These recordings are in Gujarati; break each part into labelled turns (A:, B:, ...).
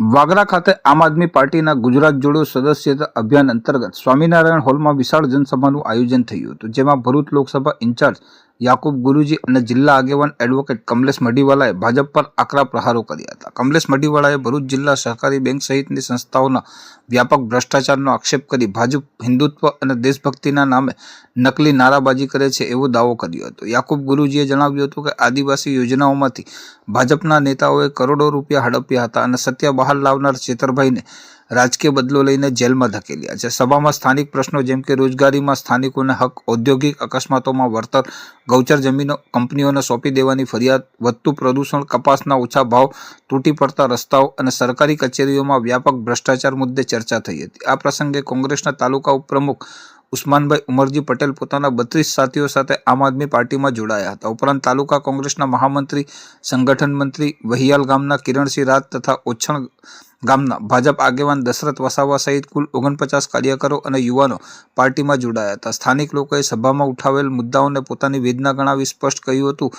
A: વાગરા ખાતે આમ આદમી પાર્ટીના ગુજરાત જોડો સદસ્યતા અભિયાન અંતર્ગત સ્વામિનારાયણ હોલમાં વિશાળ જનસભાનું આયોજન થયું હતું, જેમાં ભરૂચ લોકસભા ઇન્ચાર્જ યાકુબ ગુરુજી અને જિલ્લા આગેવાન એડવોકેટ કમલેશ મઢીવાલાએ ભાજપ પર આકરા પ્રહારો કર્યા હતા. કમલેશ મઢીવાલાએ ભરૂચ જિલ્લા સહકારી બેંક સહિતની સંસ્થાઓના વ્યાપક ભ્રષ્ટાચારનો આક્ષેપ કરી ભાજપ હિન્દુત્વ અને દેશભક્તિના નામે નકલી નારાબાજી કરે છે એવો દાવો કર્યો હતો. યાકુબ ગુરુજીએ જણાવ્યું હતું કે આદિવાસી યોજનાઓમાંથી ભાજપના નેતાઓએ કરોડો રૂપિયા હડપ્યા હતા અને સત્ય બહાર લાવનાર ચેતરભાઈને રાજકીય બદલો લઈને જેલમાં ધકેલ્યા છે. સભામાં સ્થાનિક પ્રશ્નો જેમ કે રોજગારીમાં સ્થાનિકોને હક, ઔદ્યોગિક અકસ્માતોમાં વળતર, ગૌચર જમીનો કંપનીઓને સોંપી દેવાની ફરિયાદ, વધતું પ્રદૂષણ, કપાસના ઓછા ભાવ, તૂટી પડતા રસ્તાઓ અને સરકારી કચેરીઓમાં વ્યાપક ભ્રષ્ટાચાર મુદ્દે ચર્ચા થઈ હતી. આ પ્રસંગે કોંગ્રેસના તાલુકા ઉપપ્રમુખ ઉસ્માનભાઈ ઉમરજી પટેલ પોતાના બત્રીસ સાથીઓ સાથે આમ આદમી પાર્ટીમાં જોડાયા હતા. ઉપરાંત તાલુકા કોંગ્રેસના મહામંત્રી, સંગઠન મંત્રી, વહિયાલ ગામના કિરણસિંહ રાજ તથા ઓછણ ગામના ભાજપ આગેવાન દશરથ વસાવા સહિત કુલ ઓગણપચાસ કાર્યકરો અને યુવાનો પાર્ટીમાં જોડાયા હતા. સ્થાનિક લોકોએ સભામાં ઉઠાવેલ મુદ્દાઓને પોતાની વેદના ગણાવી સ્પષ્ટ કહ્યું હતું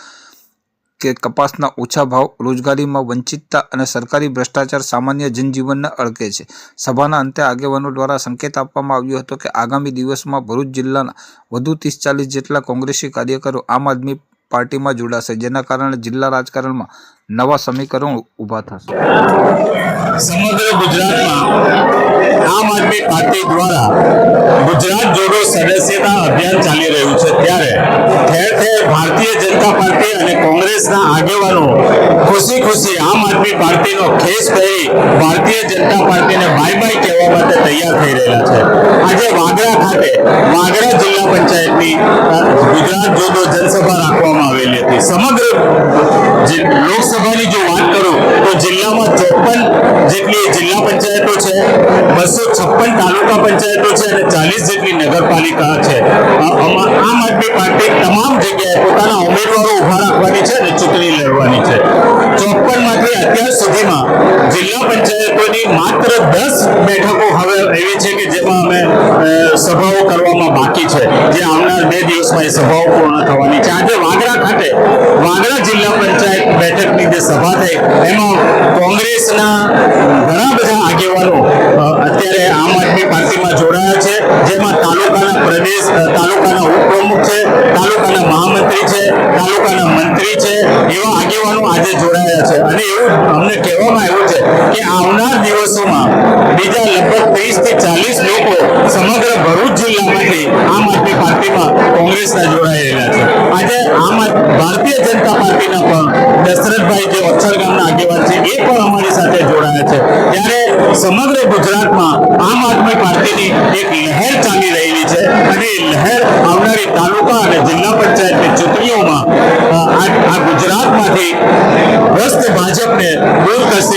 A: કે કપાસના ઓછા ભાવ, રોજગારીમાં વંચિતતા અને સરકારી ભ્રષ્ટાચાર સામાન્ય જનજીવનને અડકે છે. સભાના અંતે આગેવાનો દ્વારા સંકેત આપવામાં આવ્યો હતો કે આગામી દિવસમાં ભરૂચ જિલ્લાના વધુ ત્રીસ ચાલીસ જેટલા કોંગ્રેસી કાર્યકરો આમ આદમી પાર્ટીમાં જોડાશે, જેના કારણે જિલ્લા રાજકારણમાં નવા સમીકરણો ઊભા થશે.
B: સમગ્ર ગુજરાતમાં આમ આદમી પાર્ટી દ્વારા ગુજરાત જોડો સદસ્યતા અભિયાન ચાલી રહ્યું છે. ત્યારે ઠેર ઠેર ભારતીય જનતા પાર્ટી અને આગેવાનો ખુશી ખુશી આમ આદમી પાર્ટીનો ખેસ પહેરી ભારતીય જનતા પાર્ટીને બાય બાય કહેવા માટે તૈયાર થઈ રહેલા છે. આજે વાગરા ખાતે, વાગરા જિલ્લા પંચાયતની ગુજરાત જોડો જનસભા રાખવામાં આવેલી હતી. સમગ્ર લોકસભાની જો વાત કરું, તો જિલ્લામાં ચોપન જેટલી જિલ્લા પંચાયતો છે, બસો છપ્પન તાલુકા પંચાયતો છે અને ચાલીસ જેટલી નગરપાલિકા છે. આમ આદમી પાર્ટી તમામ જગ્યાએ પોતાના ઉમેદવારો ઊભા રાખવાની છે અને લડવાની છે. ચોપન અત્યાર સુધીમાં જિલ્લા પંચાયતોની માત્ર દસ બેઠકો હવે એવી છે કે જેમાં અમે સભાઓ કરવામાં બાકી છે. જે આવનાર બે દિવસમાં એ સભાઓ પૂર્ણ થવાની છે. આજે વાગરા ખાતે, વાગરા જિલ્લા પંચાયત બેઠકની જે સભા થઈ, એમાં કોંગ્રેસના ઘણા બધા આગેવાનો અત્યારે આમ આદમી પાર્ટીમાં જોડાયા છે. જેમાં તાલુકાના પ્રદેશ તાલુકાના ઉપપ્રમુખ છે, તાલુકાના મહામંત્રી છે, તાલુકાના મંત્રી છે, એવા આગેવાનો આજે જોડાયા છે. અને એવું અમને કહેવામાં આવ્યું છે કે આવનાર દિવસોમાં બીજા લગભગ ત્રીસથી ચાલીસ લોકો સમગ્ર ભરૂચ જિલ્લામાંથી આમ આદમી પાર્ટીમાં કોંગ્રેસના જોડાયેલા છે. આજે આમ ભારતીય જનતા પાર્ટીના પણ દશરથભાઈ જે અક્ષર ગામના આગેવાન છે, એ પણ અમારી સાથે જોડાયા છે. ત્યારે સમગ્ર ગુજરાતમાં આમ આદમી પાર્ટીની એક લહેર ચાલી Lucas